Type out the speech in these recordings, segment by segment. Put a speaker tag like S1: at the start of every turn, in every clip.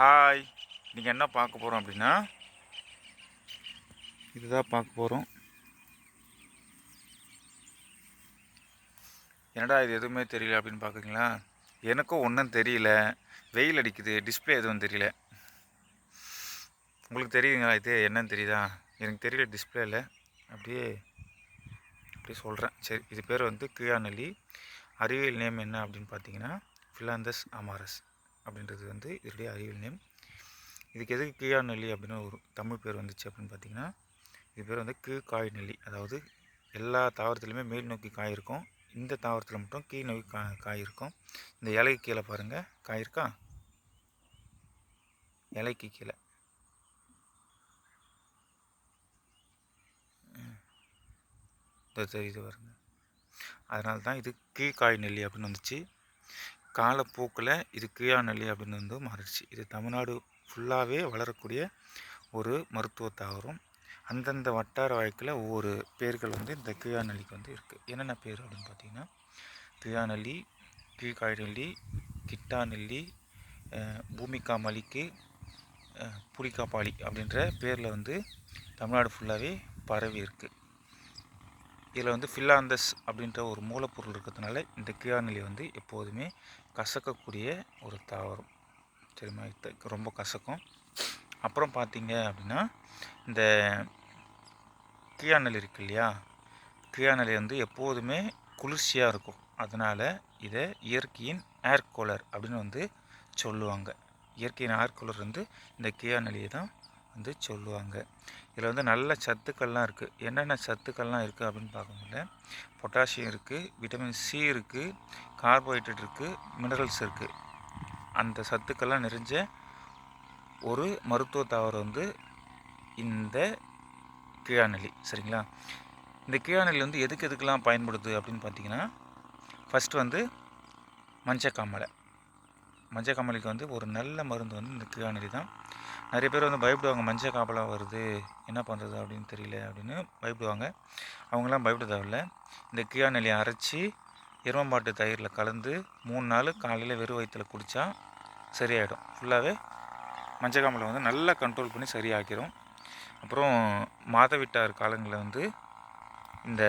S1: Hi நீங்கள் என்ன பார்க்க போகிறோம் அப்படின்னா? இதுதான் பார்க்க போகிறோம் என்னடா இது எதுவுமே தெரியல அப்படின்னு பார்க்குறீங்களா? எனக்கும் ஒன்றும் தெரியல. வெயில் அடிக்குது. டிஸ்பிளே எதுவும் தெரியல. உங்களுக்கு தெரியுதுங்களா இது? என்னன்னு தெரியுதா? எனக்கு தெரியல டிஸ்பிளேல அப்படியே அப்படியே சொல்கிறேன் சரி இது பேர் வந்து கியாநெல்லி அறிவியல் நேம் என்ன அப்படின்னு பார்த்தீங்கன்னா ஃபிலாந்தஸ் அமாரஸ் அப்படின்றது வந்து இதனுடைய அறிவியல் நேம். இதுக்கு எதுக்கு கீழா நெல்லி அப்படின்னு ஒரு தமிழ் பேர் வந்துச்சு அப்படின்னு பார்த்தீங்கன்னா இது பேர் வந்து கீழ் காய் நெல்லி. அதாவது எல்லா தாவரத்துலையுமே மேல் நோக்கி காய் இருக்கும். இந்த தாவரத்தில் மட்டும் கீழ் நோக்கி கா காய் இருக்கும். இந்த இலைக்கு கீழே பாருங்கள் காய் இருக்கா? இலைக்கு கீழே. தெரியுது பாருங்க. அதனால தான் இது கீழ்காய் நெல்லி அப்படின்னு வந்துச்சு. காலப்போக்கில் இது கீழா நெல்லி அப்படின்னு வந்து மாறிடுச்சு. இது தமிழ்நாடு ஃபுல்லாகவே வளரக்கூடிய ஒரு மருத்துவ தாவரம் அந்தந்த வட்டார வழக்கில் ஒவ்வொரு பேர்கள் வந்து இந்த கீழா நெல்லிக்கு வந்து இருக்குது என்னென்ன பேர் அப்படின்னு பார்த்தீங்கன்னா கீழா நெல்லி கீழ்காய் நெல்லி கிட்டா நெல்லி பூமிகா மலிக்கு புலிக்காப்பாளி அப்படின்ற பேரில் வந்து தமிழ்நாடு ஃபுல்லாகவே பரவி இருக்குது இதில் வந்து ஃபில்லாந்தஸ் அப்படின்ற ஒரு மூலப்பொருள் இருக்கிறதுனால இந்த கீழாநிலை வந்து எப்போதுமே கசக்கக்கூடிய ஒரு தாவரம். சரிமா ரொம்ப கசக்கும். அப்புறம் பார்த்தீங்க அப்படின்னா இந்த கீழாநிலை இருக்கு இல்லையா? கீழாநிலை வந்து எப்போதுமே குளிர்ச்சியாக இருக்கும். அதனால் இதை இயற்கையின் ஏர் கூலர் அப்படின்னு வந்து சொல்லுவாங்க. இயற்கையின் ஏர் கூலர் வந்து இந்த கீழாநிலையை தான் வந்து சொல்லுவாங்க. இதில் வந்து நல்ல சத்துக்கள்லாம் இருக்குது என்னென்ன சத்துக்கள்லாம் இருக்குது அப்படின்னு பார்க்கணும்ல பொட்டாசியம் இருக்குது விட்டமின் சி இருக்குது கார்போஹைட்ரேட் இருக்குது மினரல்ஸ் இருக்குது அந்த சத்துக்கள்லாம் நிறைஞ்ச ஒரு மருத்துவ தாவரம் வந்து இந்த கீழாநெல்லி சரிங்களா? இந்த கீழாநெல்லி வந்து எதுக்கு எதுக்கெல்லாம் பயன்படுது அப்படின்னு பார்த்தீங்கன்னா ஃபஸ்ட்டு வந்து மஞ்சக்காமலை. மஞ்சக்காமலைக்கு வந்து ஒரு நல்ல மருந்து வந்து இந்த கீழாநெல்லி தான். நிறைய பேர் வந்து பயப்படுவாங்க மஞ்சள் காப்பலாம் வருது என்ன பண்ணுறது அப்படின்னு தெரியல அப்படின்னு பயப்படுவாங்க. அவங்களாம் பயப்பட தேவையில்ல இந்த கீழா நெல்லியை அரைச்சி எருமம்பாட்டு தயிரில் கலந்து மூணு நாள் காலையில் வெறும் வயிற்றில் குடித்தா சரியாயிடும். ஃபுல்லாகவே மஞ்சள் காமலை வந்து நல்லா கண்ட்ரோல் பண்ணி சரியாக்கிரும். அப்புறம் மாதவிட்டார் காலங்களில் வந்து இந்த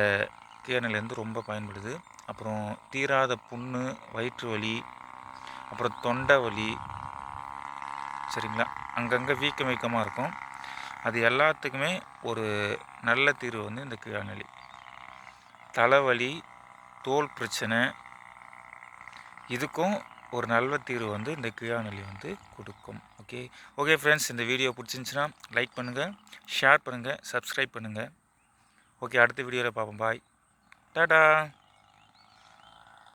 S1: கீழா ரொம்ப பயன்படுது. அப்புறம் தீராத புண்ணு வயிற்று வலி அப்புறம் தொண்டை வலி சரிங்களா? அங்கங்கே வீக்கம் வீக்கமாக இருக்கும். அது எல்லாத்துக்குமே ஒரு நல்ல தீர்வு வந்து இந்த கீழாநெல்லி. தலைவலி தோல் பிரச்சனை இதுக்கும் ஒரு நல்ல தீர்வு வந்து இந்த கீழாநெல்லி வந்து கொடுக்கும். ஓகே? ஓகே ஃப்ரெண்ட்ஸ் இந்த வீடியோ பிடிச்சிருந்துச்சுன்னா லைக் பண்ணுங்கள் ஷேர் பண்ணுங்கள் சப்ஸ்கிரைப் பண்ணுங்கள் ஓகே அடுத்த வீடியோவில் பார்ப்போம். பாய். டாடா!